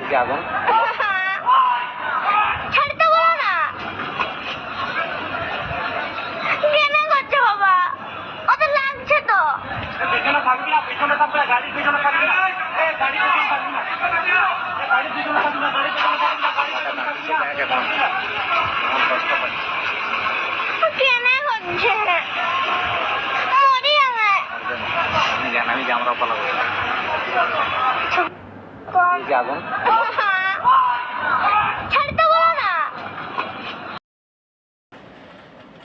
কি আগুন ছাড়তে বলো না কেন করছ বাবা কত লাগছে তো পিছনে থাকবি না পিছনে থাকবে না গাড়ির পিছনে থাকবি না এ গাড়ির পিছনে থাকবি না গাড়ির পিছনে থাকবি না গাড়ির পিছনে থাকবি না গাড়ির পিছনে থাকবি না আমি জানি আমি যে পালাবো কি আগুন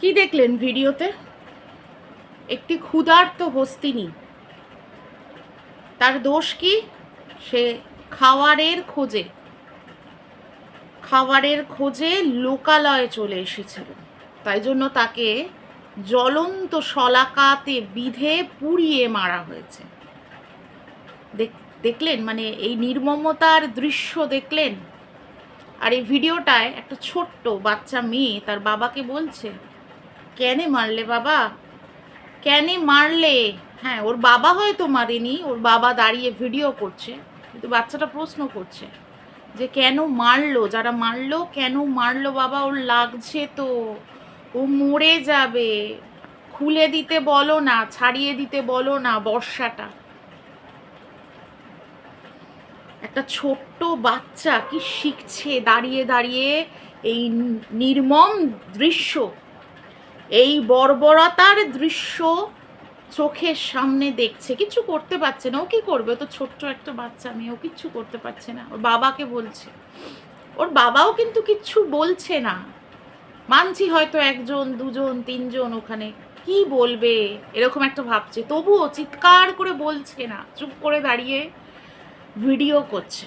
কি দেখলেন ভিডিওতে? একটি ক্ষুধার্ত হস্তিনী। তার দোষ কি? সে খাওয়ারের খোঁজে। খাবারের খোঁজে লোকালয়ে চলে এসেছিল। তাই জন্য তাকে জ্বলন্ত শলাকাতে বিধে পুড়িয়ে মারা হয়েছে। দেখ- দেখলেন? মানে এই নির্মমতার দৃশ্য দেখলেন? আর এই ভিডিওটায় একটা ছোট্ট বাচ্চা মেয়ে তার বাবাকে বলছে, কেনে মারলে বাবা? কেনে মারলে? হ্যাঁ ওর বাবা হয়তো মারেনি, ওর বাবা দাঁড়িয়ে ভিডিও করছে, কিন্তু বাচ্চাটা প্রশ্ন করছে যে, কেন মারলো? যারা মারলো, কেন মারলো বাবা? ওর লাগছে তো। ও মরে যাবে। খুলে দিতে বলো না, ছাড়িয়ে দিতে বলো না বর্ষাটা। একটা ছোট্ট বাচ্চা কি শিখছে দাঁড়িয়ে দাঁড়িয়ে এই নির্মম দৃশ্য, এই বর্বরতার দৃশ্য চোখের সামনে দেখছে। কিছু করতে পারছে না। ও কি করবে? তো ছোট্ট একটা বাচ্চা মেয়ে, ও কিচ্ছু করতে পারছে না। ওর বাবাকে বলছে। ওর বাবাও কিন্তু কিচ্ছু বলছে না। মানছি হয়তো একজন, দুজন, তিনজন ওখানে। কি বলবে? এরকম একটা ভাবছে। তবুও চিৎকার করে বলছে না। চুপ করে দাঁড়িয়ে ভিডিও করছে।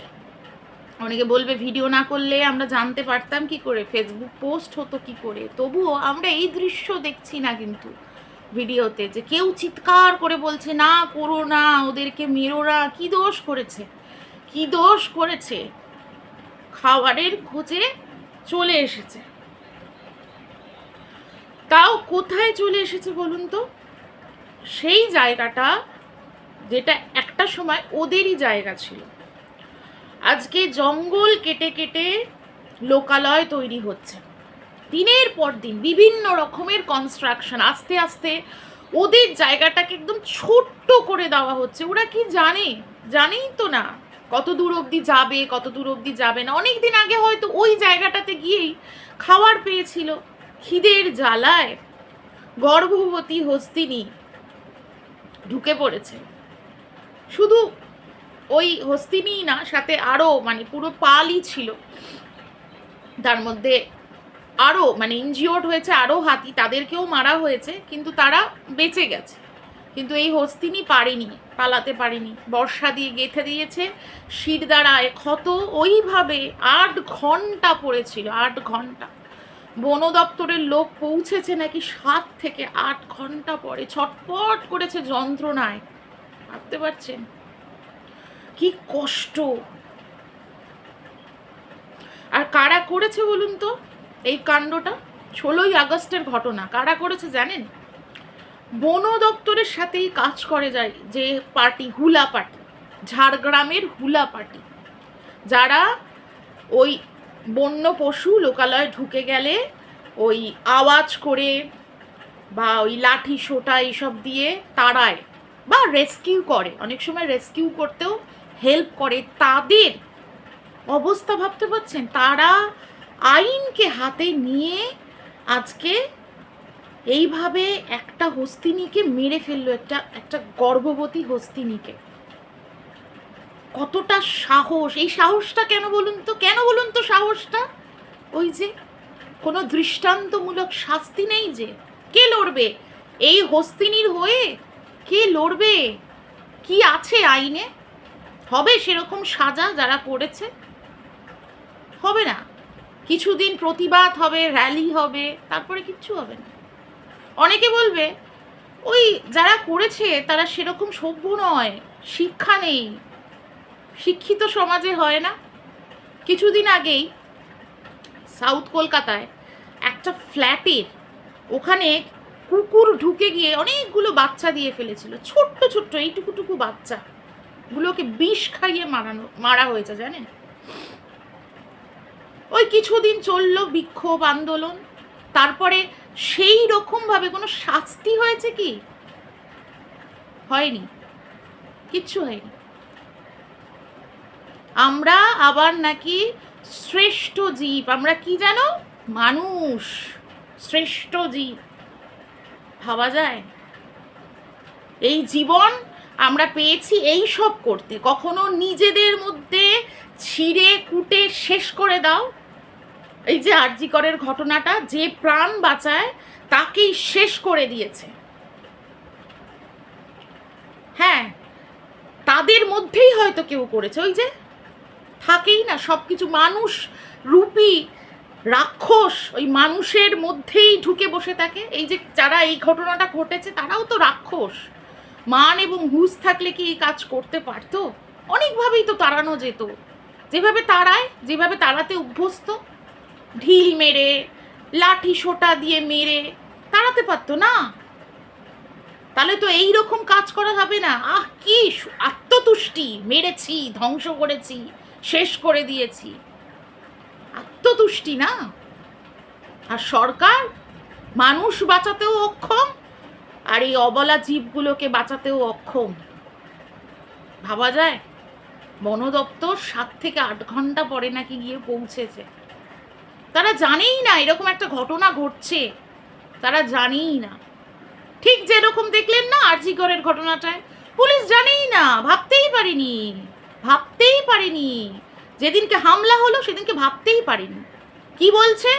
অনেকে বলবে, ভিডিও না করলে আমরা জানতে পারতাম কি করে? ফেসবুক পোস্ট হতো কি করে? তবুও আমরা এই দৃশ্য দেখছি না কিন্তু ভিডিওতে, যে কেউ চিৎকার করে বলছে, না করো না, ওদেরকে মেরো না। কি দোষ করেছে? কি দোষ করেছে? খাবারের খোঁজে চলে এসেছে। তাও কোথায় চলে এসেছে বলুন তো? সেই জায়গাটা যেটা একটা সময় ওদেরই জায়গা ছিল। আজকে জঙ্গল কেটে কেটে লোকালয় তৈরি হচ্ছে। দিনের পর দিন বিভিন্ন রকমের কনস্ট্রাকশন আস্তে আস্তে ওদের জায়গাটাকে একদম ছোট্ট করে দেওয়া হচ্ছে। ওরা কি জানে? জানেই তো না। কত দূর অবধি যাবে, কত দূর অবধি যাবে না। অনেক দিন আগে হয়তো ওই জায়গাটাতে গিয়েই খাবার পেয়েছিল। খিদের জ্বালায় গর্ভবতী হস্তিনী ঢুকে পড়েছে। শুধু ওই হস্তিনী না, সাথে আরও মানে পুরো পালই ছিল। তার মধ্যে আরও মানে ইনজিওর্ড হয়েছে আরও হাতি, তাদেরকেও মারা হয়েছে, কিন্তু তারা বেঁচে গেছে। কিন্তু এই হস্তিনী পারেনি, পালাতে পারেনি। বর্ষা দিয়ে গেঁথে দিয়েছে, শির দ্বারায় ক্ষত, ওইভাবে আট ঘণ্টা পড়েছিল, আট ঘণ্টা। বন দপ্তরের লোক পৌঁছেছে নাকি সাত থেকে আট ঘণ্টা পরে, ছটপট করেছে যন্ত্রণায়। ভাবতে পারছেন? কি কষ্ট! আর কারা করেছে বলুন তো? এই কাণ্ডটা? ষোলোই আগস্টের ঘটনা। কারা করেছে জানেন? বন দপ্তরের সাথেই কাজ করে যায় যে পার্টি হুলা পার্টি ঝাড়গ্রামের হুলা পার্টি। যারা ওই বন্য পশু লোকালয়ে ঢুকে গেলে ওই আওয়াজ করে বা ওই লাঠি সোটা এইসব দিয়ে তাড়ায়। বা রেস্কিউ করে। অনেক সময় রেস্কিউ করতেও হেল্প করে। তাদের অবস্থা ভাবতে পারছেন? তারা আইনকে হাতে নিয়ে আজকে এইভাবে একটা হস্তিনীকে মেরে ফেলল, একটা একটা গর্ভবতী হস্তিনীকে। কতটা সাহস! এই সাহসটা কেন বলুন তো? কেন বলুন তো সাহসটা? ওই যে কোনো দৃষ্টান্তমূলক শাস্তি নেই যে। কে লড়বে? এই হস্তিনীর হয়ে কে লড়বে? কি আছে আইনে? হবে সেরকম সাজা যারা করেছে? হবে না। কিছুদিন প্রতিবাদ হবে র্যালি হবে, তারপরে কিচ্ছু হবে না। অনেকে বলবে, ওই যারা করেছে তারা সেরকম সভ্য নয়, শিক্ষা নেই। শিক্ষিত সমাজে হয় না। কিছুদিন আগেই সাউথ কলকাতায় একটা ফ্ল্যাটের, ওখানে কুকুর ঢুকে গিয়ে অনেকগুলো বাচ্চা দিয়ে ফেলেছিল। ছোট্ট ছোট্ট এইটুকুটুকু বাচ্চা। গুলোকে বিষ খাইয়ে মারানো, মারা হয়েছে, জানেন? ওই কিছুদিন চলল বিক্ষোভ, আন্দোলন। তারপরে সেই রকমভাবে কোনো শাস্তি হয়েছে কি? হয়নি। কিচ্ছু হয়নি। আমরা আবার নাকি শ্রেষ্ঠ জীব। আমরা কি জানো? মানুষ। শ্রেষ্ঠ জীব। ভাবা যায়? এই জীবন আমরা পেয়েছি এই সব করতে। কখনো নিজেদের মধ্যে ছিঁড়ে কুটে শেষ করে দাও। এই যে আরজিকরের ঘটনাটা, যে প্রাণ বাঁচায়, তাকেই শেষ করে দিয়েছে। হ্যাঁ তাদের মধ্যেই হয়তো কেউ করেছে। ওই যে থাকেই না সব কিছু মানুষ রূপী রাক্ষস ওই মানুষের মধ্যেই ঢুকে বসে থাকে। এই যে যারা এই ঘটনাটা ঘটেছে, তারাও তো রাক্ষস। মান এবং হুঁশ থাকলে কি এই কাজ করতে পারতো? অনেকভাবেই তো তাড়ানো যেত। যেভাবে তাড়ায়, যেভাবে তাড়াতে অভ্যস্ত। ঢিল মেরে, লাঠি সোটা দিয়ে মেরে, তাড়াতে পারতো না। তাহলে তো এই রকম কাজ করা হবে না। আহ, কি আত্মতুষ্টি। মেরেছি, ধ্বংস করেছি, শেষ করে দিয়েছি। আত্মতুষ্টি না? আর সরকার, মানুষ বাঁচাতেও অক্ষম, আর এই অবলা জীবগুলোকে বাঁচাতেও অক্ষম। ভাবা যায় বন দপ্তর সাত থেকে আট ঘণ্টা পরে নাকি গিয়ে পৌঁছেছে। তারা জানেই না এরকম একটা ঘটনা ঘটছে। তারা জানেই না। ঠিক যেরকম দেখলেন না আরজিগড়ের ঘটনাটায়? পুলিশ জানেই না, ভাবতেই পারেনি ভাবতেই পারেনি। যেদিনকে হামলা হলো, সেদিনকে ভাবতেই পারেনি। কি বলছে?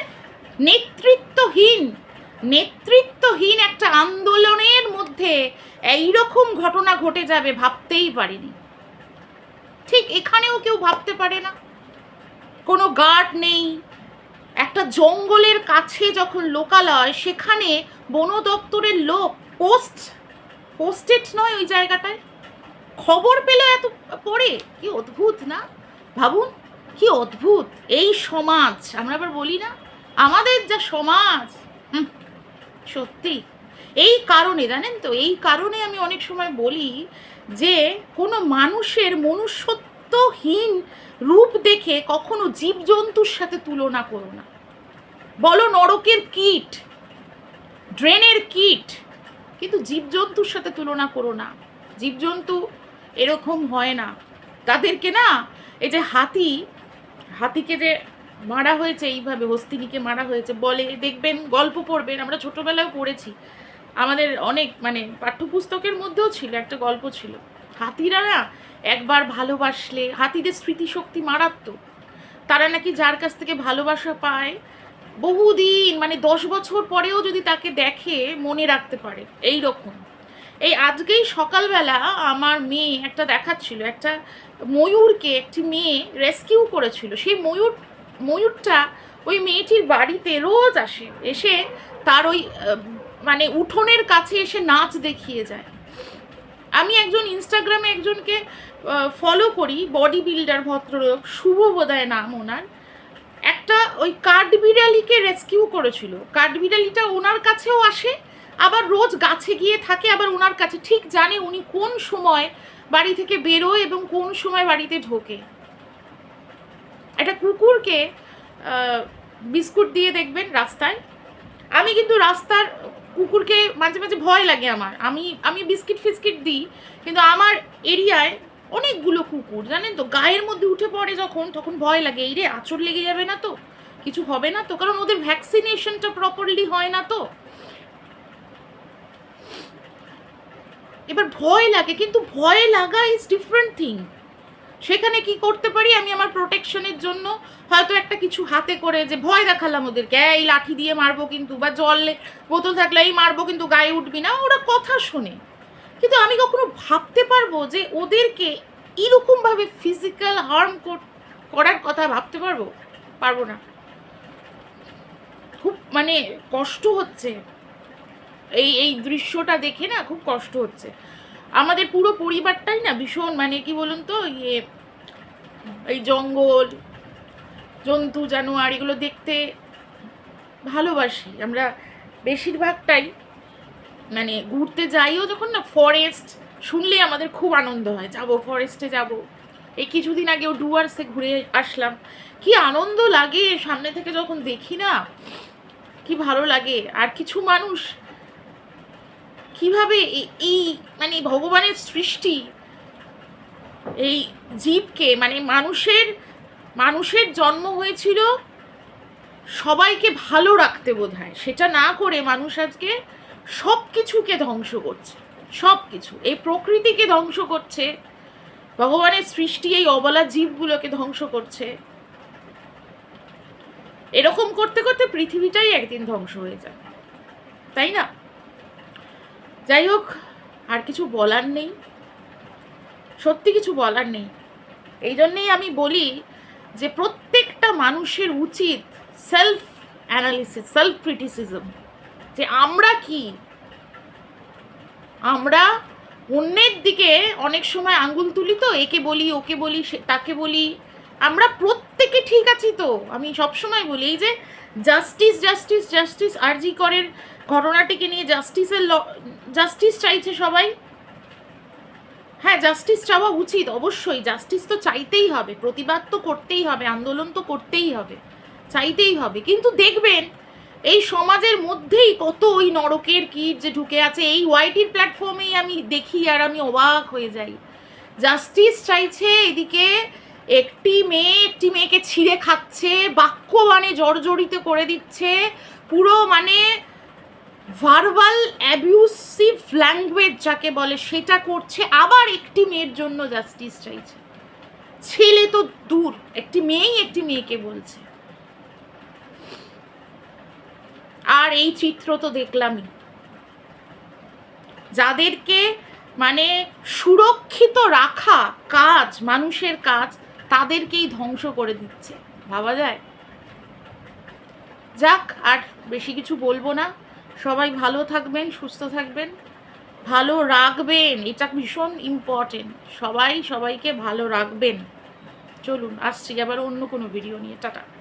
নেতৃত্বহীন নেতৃত্বহীন একটা আন্দোলনের মধ্যে এই রকম ঘটনা ঘটে যাবে ভাবতেই পারেনি। ঠিক এখানেও কেউ ভাবতে পারে না। কোনো গার্ড নেই। একটা জঙ্গলের কাছে যখন লোকালয়, সেখানে বন দপ্তরের লোক, পোস্ট, পোস্টেড নয় ওই জায়গাটায়। খবর পেল এত পরে? কি অদ্ভুত না? ভাবুন, কি অদ্ভুত, এই সমাজ, আমরা আবার বলি না, আমাদের যা সমাজ। সত্যি। এই কারণে, জানেন তো, এই কারণে আমি অনেক সময় বলি যে, কোনো মানুষের মনুষ্যত্বহীন রূপ দেখে কখনো জীবজন্তুর সাথে তুলনা করো না। বলো, নরকের কীট, ড্রেনের কীট, কিন্তু জীবজন্তুর সাথে তুলনা করো না। জীবজন্তু এরকম হয় না। তাদেরকে না এই যে হাতি, হাতিকে যে মারা হয়েছে, এইভাবে হস্তিনীকে মারা হয়েছে বলে দেখবেন, গল্প পড়বেন। আমরা ছোটবেলায় পড়েছি। আমাদের অনেক মানে পাঠ্যপুস্তকের মধ্যেও ছিল, একটা গল্প ছিল। হাতিরা না একবার ভালোবাসলে, হাতিদের স্মৃতিশক্তি মারাত্মক। তারা নাকি যার কাছ থেকে ভালোবাসা পায়, বহুদিন মানে দশ বছর পরেও যদি তাকে দেখে, মনে রাখতে পারে। এই রকম এই আজকেই সকালবেলা আমার মেয়ে একটা দেখাচ্ছিল, একটা ময়ূরকে একটি মেয়ে রেস্কিউ করেছিল। সেই ময়ূর, ময়ূরটা ওই মেয়েটির বাড়িতে রোজ আসে, এসে তার ওই মানে উঠোনের কাছে এসে নাচ দেখিয়ে যায়। আমি একজন ইনস্টাগ্রামে একজনকে ফলো করি বডি বিল্ডার ভদ্রলোক, শুভ বোধহয় নাম ওনার। একটা ওই কাঠবিড়ালিকে রেস্কিউ করেছিল। কাঠবিড়ালিটা ওনার কাছেও আসে আবার রোজ গাছে গিয়ে থাকে, আবার ওনার কাছে। ঠিক জানে উনি কোন সময় বাড়ি থেকে বেরোয় এবং কোন সময় বাড়িতে ঢোকে। একটা কুকুরকে বিস্কুট দিয়ে দেখবেন রাস্তায়। আমি কিন্তু রাস্তার কুকুরকে মাঝে মাঝে ভয় লাগে আমার। আমি আমি বিস্কিট ফিস্কিট দিই, কিন্তু আমার এরিয়ায় অনেকগুলো কুকুর, জানেন তো? গায়ের মধ্যে উঠে পড়ে যখন, তখন ভয় লাগে, এই রে, আঁচড় লেগে যাবে না তো? কিছু হবে না তো? কারণ ওদের ভ্যাকসিনেশনটা প্রপারলি হয় না তো? এবার ভয় লাগে, কিন্তু ভয় লাগা ইজ ডিফারেন্ট থিং সেখানে কি করতে পারি? আমি আমার প্রোটেকশনের জন্য হয়তো একটা কিছু হাতে করে যে ভয় দেখালাম ওদেরকে, এই লাঠি দিয়ে মারবো কিন্তু বা জল বোতল থাকলে এই মারবো কিন্তু গায়ে উঠবি না। ওরা কথা শোনে। কিন্তু আমি কখনো ভাবতে পারব যে ওদেরকে এরকমভাবে ফিজিক্যাল হার্ম করার কথা ভাবতে পারব? পারব না। খুব মানে কষ্ট হচ্ছে। এই এই দৃশ্যটা দেখে না খুব কষ্ট হচ্ছে। আমাদের পুরো পরিবারটাই না ভীষণ মানে কি বলুন তো ইয়ে এই জঙ্গল, জন্তু, জানোয়ার, এগুলো দেখতে ভালোবাসি। আমরা বেশিরভাগটাই মানে ঘুরতে যাইও যখন না ফরেস্ট শুনলে আমাদের খুব আনন্দ হয়। যাব ফরেস্টে যাব। এই কিছুদিন আগেও ডুয়ার্সে ঘুরে আসলাম। কি আনন্দ লাগে, সামনে থেকে যখন দেখি না, কি ভালো লাগে। আর কিছু মানুষ কীভাবে এই মানে ভগবানের সৃষ্টি, এই জীবকে মানে মানুষের মানুষের জন্ম হয়েছিল সবাইকে ভালো রাখতে বোধ হয় সেটা না করে মানুষ আজকে সব কিছুকে ধ্বংস করছে। সব কিছু এই প্রকৃতিকে ধ্বংস করছে। ভগবানের সৃষ্টি এই অবলা জীবগুলোকে ধ্বংস করছে। এরকম করতে করতে পৃথিবীটাই একদিন ধ্বংস হয়ে যায়। তাই না? যাই হোক, আর কিছু বলার নেই। সত্যি কিছু বলার নেই। এই জন্যেই আমি বলি যে প্রত্যেকটা মানুষের উচিত সেলফ অ্যানালিসিস সেলফ ক্রিটিসিজম যে আমরা কি? আমরা অন্যের দিকে অনেক সময় আঙ্গুল তুলি তো, একে বলি, ওকে বলি তাকে বলি। আমরা প্রত্যেকে ঠিক আছি তো। আমি সবসময় বলি এই যে জাস্টিস জাস্টিস জাস্টিস আরজি করের ঘটনাটিকে নিয়ে জাস্টিসের জাস্টিস চাইছে সবাই। হ্যাঁ জাস্টিস চাওয়া উচিত, অবশ্যই। জাস্টিস তো চাইতেই হবে, প্রতিবাদ তো করতেই হবে, আন্দোলন তো করতেই হবে, চাইতেই হবে। কিন্তু দেখবেন, এই সমাজের মধ্যেই কত ওই নরকের কীট যে ঢুকে আছে, এই ওয়াইটির প্ল্যাটফর্মেই আমি দেখি আর আমি অবাক হয়ে যাই। জাস্টিস চাইছে এদিকে একটি মেয়ে, একটি মেয়েকে ছিঁড়ে খাচ্ছে বাক্য মানে জর্জরিত করে দিচ্ছে, পুরো মানে ভার্বাল অ্যাবিউসিভ ল্যাঙ্গুয়েজ যাকে বলে, সেটা করছে আবার একটি মেয়ের জন্য জাস্টিস চাইছে। ছেলে তো দূর, একটি মেয়েই একটি মেয়েকে বলছে। আর এই চিত্র তো দেখলামই। যাদেরকে মানে সুরক্ষিত রাখা কাজ, মানুষের কাজ, তাদেরকেই ধ্বংস করে দিচ্ছে। ভাবা যায়? যাক, আর বেশি কিছু বলব না। সবাই ভালো থাকবেন, সুস্থ থাকবেন, ভালো রাখবেন, এটা ভীষণ ইম্পর্টেন্ট সবাই সবাইকে ভালো রাখবেন। চলুন, আসছি আবার অন্য কোনো ভিডিও নিয়ে। টাটা।